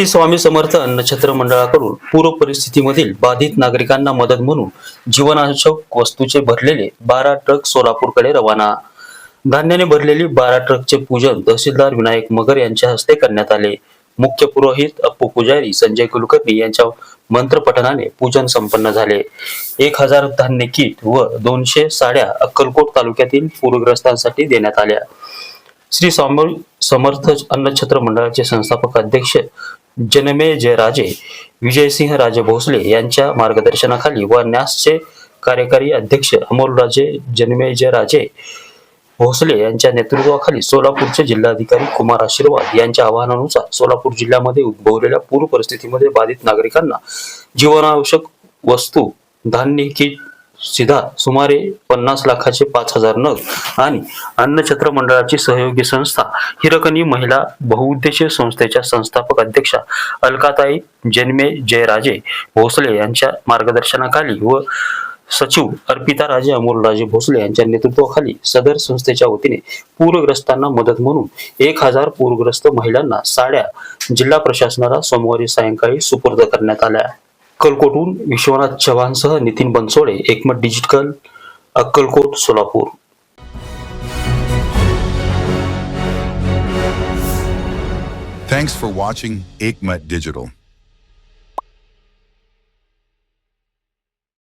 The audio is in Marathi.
श्री स्वामी समर्थ अन्नछत्र मंडळाकडून पूर परिस्थितीमधील बाधित नागरिकांना मदत म्हणून जीवनावश्यक वस्तूचे भरलेले बारा ट्रक सोलापूरकडे रवाना. धान्याने भरलेली बारा ट्रकचे पूजन तहसीलदार विनायक मगर यांच्या हस्ते करण्यात आले. मुख्य पुरोहित अप्पू पुजारी संजय कुलकर्णी यांच्या मंत्रपठनाने पूजन संपन्न झाले. एक हजार धान्य किट व दोनशे साड्या अक्कलकोट तालुक्यातील पूरग्रस्तांसाठी देण्यात आल्या. श्री स्वामी समर्थ अन्नछत्र मंडळाचे संस्थापक अध्यक्ष जनमे जयराजे विजयसिंह राजे भोसले यांच्या मार्गदर्शनाखाली व न्यासचे कार्यकारी अध्यक्ष अमोलराजे जनमेजय राजे भोसले यांच्या नेतृत्वाखाली सोलापूरचे जिल्हाधिकारी कुमार आशीर्वाद यांच्या आवाहनानुसार सोलापूर जिल्ह्यामध्ये उद्भवलेल्या पूर परिस्थितीमध्ये बाधित नागरिकांना जीवनावश्यक वस्तू धान्य किट सिद्धार्थ सुमारे पन्नास लाखाचे पाच हजार नग आणि अन्नछत्र मंडळाची सहयोगी संस्था हिरकणी महिला बहुउद्देशीय संस्थेच्या संस्थापक अध्यक्षा अलकाताई जन्मे जयराजे भोसले यांच्या मार्गदर्शनाखाली व सचिव अर्पिता राजे अमोलराजे भोसले यांच्या नेतृत्वाखाली सदर संस्थेच्या वतीने पूरग्रस्तांना मदत म्हणून एक हजार पूरग्रस्त महिलांना साड्या जिल्हा प्रशासनाला सोमवारी सायंकाळी सुपूर्द करण्यात आल्या. अक्कलकोटहून Vishwanath चव्हाणसह Nitin Bansode Ekmat digital Akkalkot Solapur. Thanks for watching Ekmat digital